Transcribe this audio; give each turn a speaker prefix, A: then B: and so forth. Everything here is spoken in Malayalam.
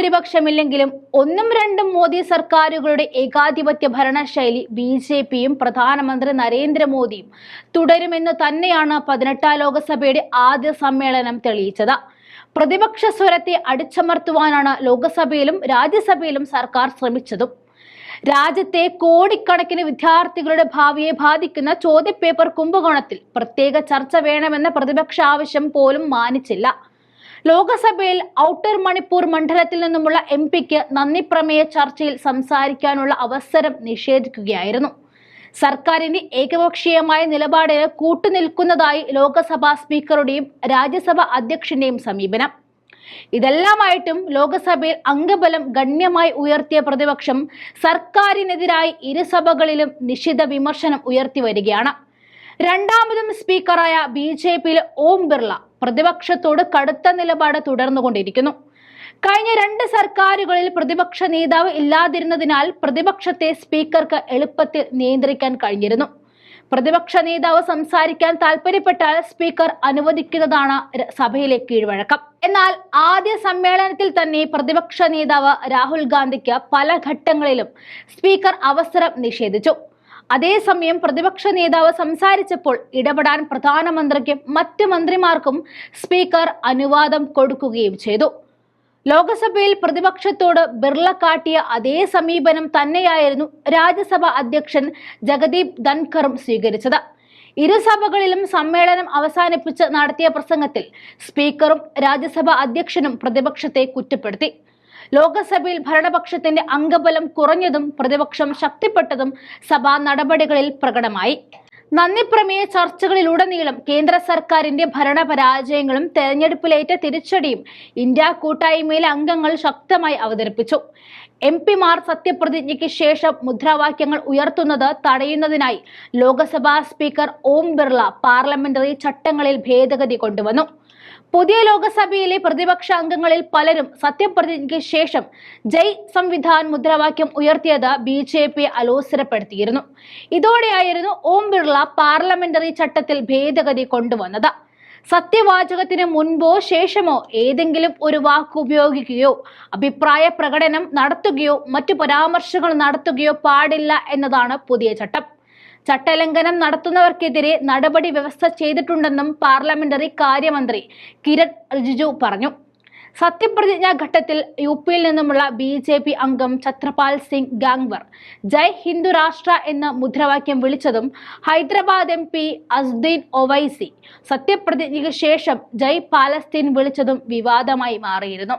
A: ഭൂരിപക്ഷമില്ലെങ്കിലും ഒന്നും രണ്ടും മോദി സർക്കാരുകളുടെ ഏകാധിപത്യ ഭരണശൈലി ബി ജെ പിയും പ്രധാനമന്ത്രി നരേന്ദ്രമോദിയും തുടരുമെന്ന് തന്നെയാണ് പതിനെട്ടാം ലോകസഭയുടെ ആദ്യ സമ്മേളനം തെളിയിച്ചത്. പ്രതിപക്ഷ സ്വരത്തെ അടിച്ചമർത്തുവാനാണ് ലോകസഭയിലും രാജ്യസഭയിലും സർക്കാർ ശ്രമിച്ചതും. രാജ്യത്തെ കോടിക്കണക്കിന് വിദ്യാർത്ഥികളുടെ ഭാവിയെ ബാധിക്കുന്ന ചോദ്യപേപ്പർ കുംഭകോണത്തിൽ പ്രത്യേക ചർച്ച വേണമെന്ന പ്രതിപക്ഷ ആവശ്യം പോലും മാനിച്ചില്ല. ലോകസഭയിൽ ഔട്ടർ മണിപ്പൂർ മണ്ഡലത്തിൽ നിന്നുമുള്ള എം പിക്ക് നന്ദി പ്രമേയ ചർച്ചയിൽ സംസാരിക്കാനുള്ള അവസരം നിഷേധിക്കുകയായിരുന്നു. സർക്കാരിന്റെ ഏകപക്ഷീയമായ നിലപാടിന് കൂട്ടുനിൽക്കുന്നതായി ലോകസഭാ സ്പീക്കറുടെയും രാജ്യസഭാ അധ്യക്ഷന്റെയും സമീപനം. ഇതെല്ലാമായിട്ടും ലോകസഭയിൽ അംഗബലം ഗണ്യമായി ഉയർത്തിയ പ്രതിപക്ഷം സർക്കാരിനെതിരായി ഇരുസഭകളിലും നിശിത വിമർശനം ഉയർത്തി വരികയാണ്. രണ്ടാമതും സ്പീക്കറായ ബി ജെ പിയിലെ ഓം ബിർള പ്രതിപക്ഷത്തോട് കടുത്ത നിലപാട് തുടർന്നുകൊണ്ടിരിക്കുന്നു. കഴിഞ്ഞ രണ്ട് സർക്കാരുകളിൽ പ്രതിപക്ഷ നേതാവ് ഇല്ലാതിരുന്നതിനാൽ പ്രതിപക്ഷത്തെ സ്പീക്കർക്ക് എളുപ്പത്തിൽ നിയന്ത്രിക്കാൻ കഴിഞ്ഞിരുന്നു. പ്രതിപക്ഷ നേതാവ് സംസാരിക്കാൻ താല്പര്യപ്പെട്ടാൽ സ്പീക്കർ അനുവദിക്കുന്നതാണ് സഭയിലെ കീഴ്വഴക്കം. എന്നാൽ ആദ്യ സമ്മേളനത്തിൽ തന്നെ പ്രതിപക്ഷ നേതാവ് രാഹുൽ ഗാന്ധിക്ക് പല ഘട്ടങ്ങളിലും സ്പീക്കർ അവസരം നിഷേധിച്ചു. അതേസമയം പ്രതിപക്ഷ നേതാവ് സംസാരിച്ചപ്പോൾ ഇടപെടാൻ പ്രധാനമന്ത്രിക്കും മറ്റ് മന്ത്രിമാർക്കും സ്പീക്കർ അനുവാദം കൊടുക്കുകയും ചെയ്തു. ലോകസഭയിൽ പ്രതിപക്ഷത്തോട് ബിർള കാട്ടിയ അതേ സമീപനം തന്നെയായിരുന്നു രാജ്യസഭ അധ്യക്ഷൻ ജഗദീപ് ധൻഖറും സ്വീകരിച്ചത്. ഇരുസഭകളിലും സമ്മേളനം അവസാനിപ്പിച്ച് നടത്തിയ പ്രസംഗത്തിൽ സ്പീക്കറും രാജ്യസഭ അധ്യക്ഷനും പ്രതിപക്ഷത്തെ കുറ്റപ്പെടുത്തി. ലോകസഭയിൽ ഭരണപക്ഷത്തിന്റെ അംഗബലം കുറഞ്ഞതും പ്രതിപക്ഷം ശക്തിപ്പെട്ടതും സഭാ നടപടികളിൽ പ്രകടമായി. നന്ദി പ്രമേയ ചർച്ചകളിലുടനീളം കേന്ദ്ര സർക്കാരിന്റെ ഭരണപരാജയങ്ങളും തെരഞ്ഞെടുപ്പിലേറ്റ തിരിച്ചടിയും ഇന്ത്യ കൂട്ടായ്മയിലെ അംഗങ്ങൾ ശക്തമായി അവതരിപ്പിച്ചു. എം പിമാർ സത്യപ്രതിജ്ഞയ്ക്ക് ശേഷം മുദ്രാവാക്യങ്ങൾ ഉയർത്തുന്നത് തടയുന്നതിനായി ലോക്സഭാ സ്പീക്കർ ഓം ബിർള പാർലമെന്ററി ചട്ടങ്ങളിൽ ഭേദഗതി കൊണ്ടുവന്നു. പുതിയ ലോകസഭയിലെ പ്രതിപക്ഷ അംഗങ്ങളിൽ പലരും സത്യപ്രതിജ്ഞയ്ക്ക് ശേഷം ജയ് സംവിധാൻ മുദ്രാവാക്യം ഉയർത്തിയത് ബി ജെ പി അലോസരപ്പെടുത്തിയിരുന്നു. ഇതോടെയായിരുന്നു ഓം ബിർള പാർലമെന്ററി ചട്ടത്തിൽ ഭേദഗതി കൊണ്ടുവന്നത്. സത്യവാചകത്തിന് മുൻപോ ശേഷമോ ഏതെങ്കിലും ഒരു വാക്ക് ഉപയോഗിക്കുകയോ അഭിപ്രായ പ്രകടനം നടത്തുകയോ മറ്റു പരാമർശങ്ങൾ നടത്തുകയോ പാടില്ല എന്നതാണ് പുതിയ ചട്ടം. ചട്ടലംഘനം നടത്തുന്നവർക്കെതിരെ നടപടി വ്യവസ്ഥ ചെയ്തിട്ടുണ്ടെന്നും പാർലമെന്ററി കാര്യമന്ത്രി കിരൺ റിജിജു പറഞ്ഞു. സത്യപ്രതിജ്ഞാ ഘട്ടത്തിൽ യു പിയിൽ നിന്നുമുള്ള ബി ജെ പി അംഗം ഛത്രപാൽ സിംഗ് ഗാംഗ്വർ ജയ് ഹിന്ദു രാഷ്ട്ര എന്ന മുദ്രാവാക്യം വിളിച്ചതും ഹൈദരാബാദ് എം പി അസ്ദീൻ ഒവൈസി സത്യപ്രതിജ്ഞയ്ക്ക് ശേഷം ജയ് പാലസ്തീൻ വിളിച്ചതും വിവാദമായി മാറിയിരുന്നു.